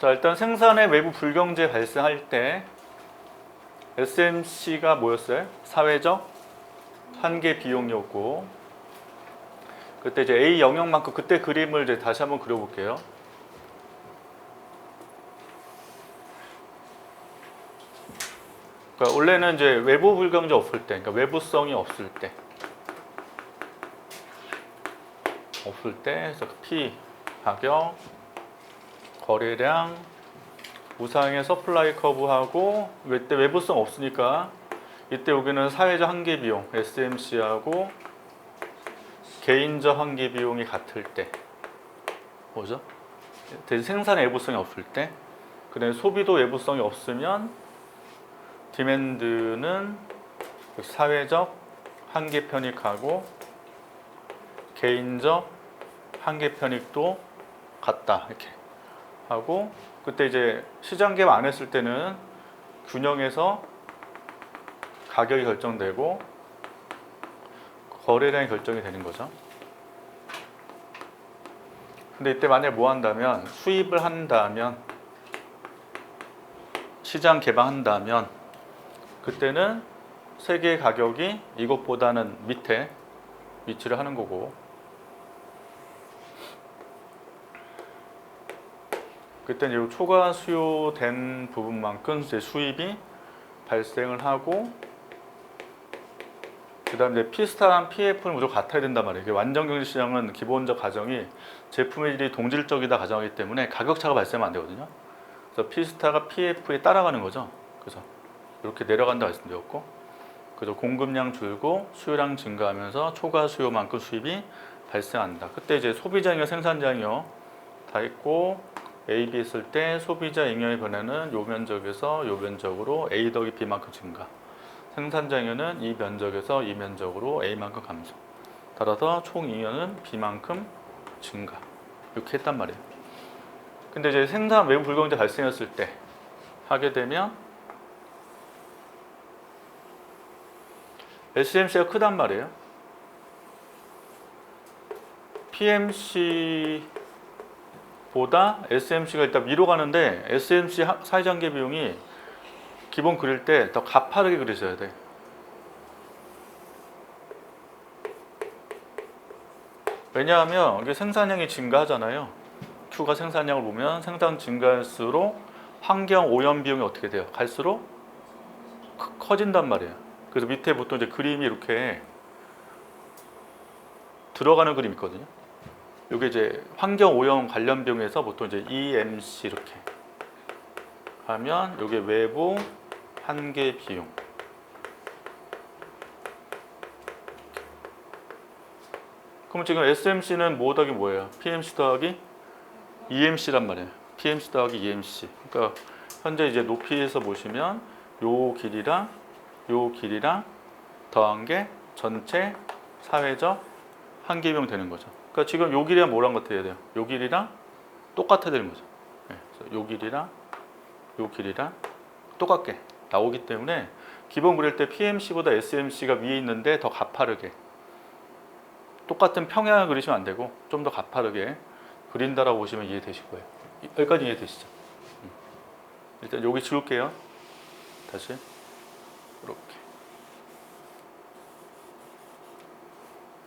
자, 일단 생산의 외부 불경제 발생할 때 SMC가 뭐였어요? 사회적 한계 비용이었고 그때 이제 A 영역만큼 그때 그림을 이제 다시 한번 그려볼게요. 그러니까 원래는 이제 외부 불경제 없을 때, 그러니까 외부성이 없을 때, 없을 때, 그래서 P 가격, 거래량, 우상의 서플라이 커브하고 이때 외부성 없으니까 이때 여기는 사회적 한계 비용 SMC하고 개인적 한계 비용이 같을 때. 뭐죠? 생산 외부성이 없을 때. 그다음에 소비도 외부성이 없으면 디맨드는 사회적 한계 편익하고 개인적 한계 편익도 같다 이렇게 하고 그때 이제 시장 개발 안 했을 때는 균형에서 가격이 결정되고 거래량이 결정이 되는 거죠. 근데 이때 만약 뭐 한다면 수입을 한다면 시장 개방한다면 그때는 세계 가격이 이것보다는 밑에 위치를 하는 거고 그때는 이 초과 수요된 부분만큼 이제 수입이 발생을 하고 그다음 이제 P스타랑 PF는 무조건 같아야 된단 말이에요. 완전 경제 시장은 기본적 가정이 제품의 질이 동질적이다 가정하기 때문에 가격 차가 발생하면 안 되거든요. 그래서 P스타가 PF에 따라가는 거죠. 그래서 이렇게 내려간다 말씀드렸고, 그래서 공급량 줄고 수요량 증가하면서 초과 수요만큼 수입이 발생한다. 그때 이제 소비자잉여 생산자잉여 다 있고 A, B 했을 때 소비자 잉여의 변화는 요 면적에서 요 면적으로 A 더하기 B만큼 증가. 생산자 잉여는 이 면적에서 이 면적으로 A만큼 감소. 따라서 총 잉여는 B만큼 증가. 이렇게 했단 말이에요. 근데 이제 생산 외부 불경제 발생했을 때 하게 되면 SMC가 크단 말이에요. PMC 보다 SMC가 일단 위로 가는데 SMC 하- 사회장계 비용이 기본 그릴 때 더 가파르게 그리셔야 돼. 왜냐하면 이게 생산량이 증가하잖아요. Q가 생산량을 보면 생산 증가할수록 환경 오염 비용이 어떻게 돼요? 갈수록 크- 커진단 말이에요. 그래서 밑에 보통 이제 그림이 이렇게 들어가는 그림 있거든요. 이게 이제 환경 오염 관련 비용에서 보통 이제 EMC 이렇게 하면 이게 외부 한계 비용. 그럼 지금 SMC는 뭐 더하기 뭐예요? PMC 더하기 EMC란 말이에요. PMC 더하기 EMC. 그러니까 현재 이제 높이에서 보시면 요 길이랑 요 길이랑 더한 게 전체 사회적 한계 비용 되는 거죠. 그러니까 지금 요 길이랑 뭐랑 같아야 돼요? 요 길이랑 똑같아야 되는 거죠. 네, 그래서 요 길이랑 요 길이랑 똑같게 나오기 때문에 기본 그릴 때 PMC보다 SMC가 위에 있는데 더 가파르게 똑같은 평양을 그리시면 안 되고 좀 더 가파르게 그린다라고 보시면 이해되실 거예요. 이- 여기까지 이해되시죠? 음. 일단 여기 지울게요. 다시 이렇게.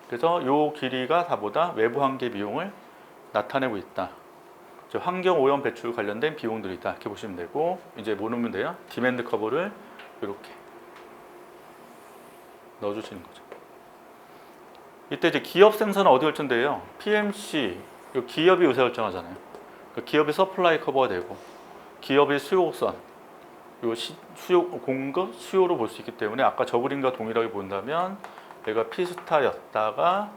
그래서 요 길이가 다보다 외부 한계 비용을 나타내고 있다. 저 환경 오염 배출 관련된 비용들이다. 이렇게 보시면 되고 이제 뭐 넣으면 돼요? 디맨드 커버를 이렇게 넣어주시는 거죠. 이때 이제 기업 생산은 어디 결정돼요? PMC 요 기업이 의사 결정하잖아요. 그 기업의 서플라이 커버가 되고 기업의 수요선 요 시- 수요 공급 수요로 볼 수 있기 때문에 아까 저 그림과 동일하게 본다면 얘가 피스타였다가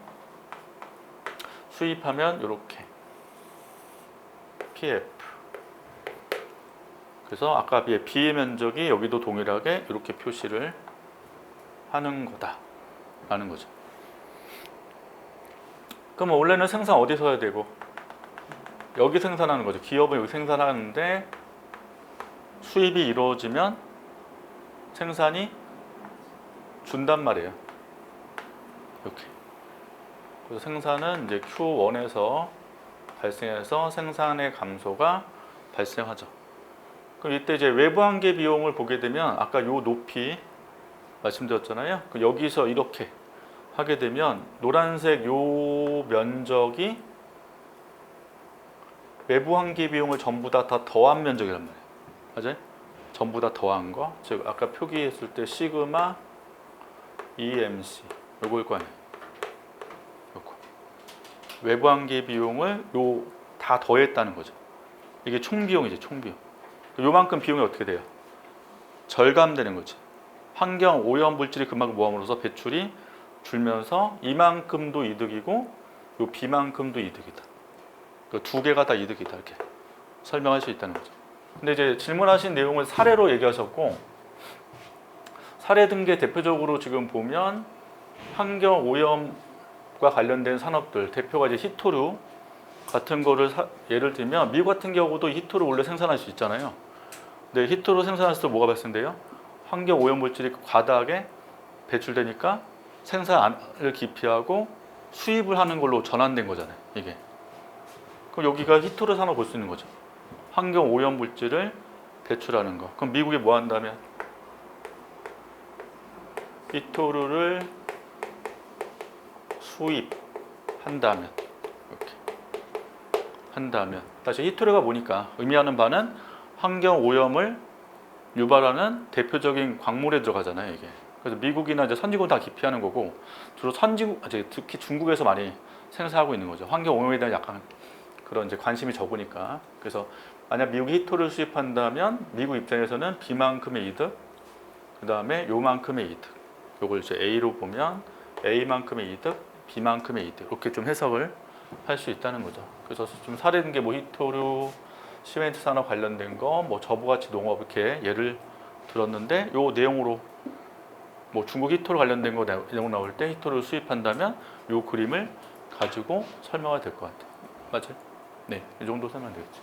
수입하면 이렇게 PF 그래서 아까 비해 B의 면적이 여기도 동일하게 이렇게 표시를 하는 거다 라는 거죠. 그럼 원래는 생산 어디서 해야 되고 여기 생산하는 거죠. 기업은 여기 생산하는데 수입이 이루어지면 생산이 준단 말이에요. 이렇게. 그래서 생산은 이제 Q1에서 발생해서 생산의 감소가 발생하죠. 그럼 이때 이제 외부 한계 비용을 보게 되면 아까 요 높이 말씀드렸잖아요. 그 여기서 이렇게 하게 되면 노란색 요 면적이 외부 한계 비용을 전부 다, 다 더한 면적이란 말이에요. 맞아요? 전부 다 더한 거. 즉 아까 표기했을 때 시그마 EMC 요거일 거 아니에요. 외부 한계 비용을 요 다 더했다는 거죠. 이게 총 비용이지, 총 비용. 요만큼 비용이 어떻게 돼요? 절감되는 거지. 환경 오염 물질이 그만큼 모함으로써 배출이 줄면서 이만큼도 이득이고 요 비만큼도 이득이다. 그두 개가 다 이득이다 이렇게 설명할 수 있다는 거죠. 근데 이제 질문하신 내용을 사례로 얘기하셨고 사례 등계 대표적으로 지금 보면 환경 오염 과 관련된 산업들 대표가 이제 히토류 같은 거를 사- 예를 들면 미국 같은 경우도 히토를 원래 생산할 수 있잖아요. 근데 히토를 생산했을 때 뭐가 발생돼요? 환경 오염 물질이 과다하게 배출되니까 생산을 기피하고 수입을 하는 걸로 전환된 거잖아요. 이게. 그럼 여기가 히토르 산업 볼 수 있는 거죠. 환경 오염 물질을 배출하는 거. 그럼 미국이 뭐 한다면 히토르를 수입한다면 이렇게 한다면 다시 히토르가 뭐니까 의미하는 바는 환경 오염을 유발하는 대표적인 광물에 들어가잖아요 이게. 그래서 미국이나 이제 선진국 다 기피하는 거고 주로 선진국, 아, 특히 중국에서 많이 생산하고 있는 거죠. 환경 오염에 대한 약간 그런 이제 관심이 적으니까. 그래서 만약 미국이 히토를 수입한다면 미국 입장에서는 B만큼의 이득, 그 다음에 요만큼의 이득. 요걸 이제 A로 보면 A만큼의 이득, B만큼의 이득. 이렇게 좀 해석을 할 수 있다는 거죠. 그래서 좀 사례된 게뭐 히토류, 시멘트 산업 관련된 거, 뭐 저부가치 농업 이렇게 예를 들었는데 요 내용으로 뭐 중국 히토로 관련된 거 내- 내용 나올 때 히토를 수입한다면 요 그림을 가지고 설명이 될 것 같아요. 맞아요? 네, 이 정도 설명 되겠죠.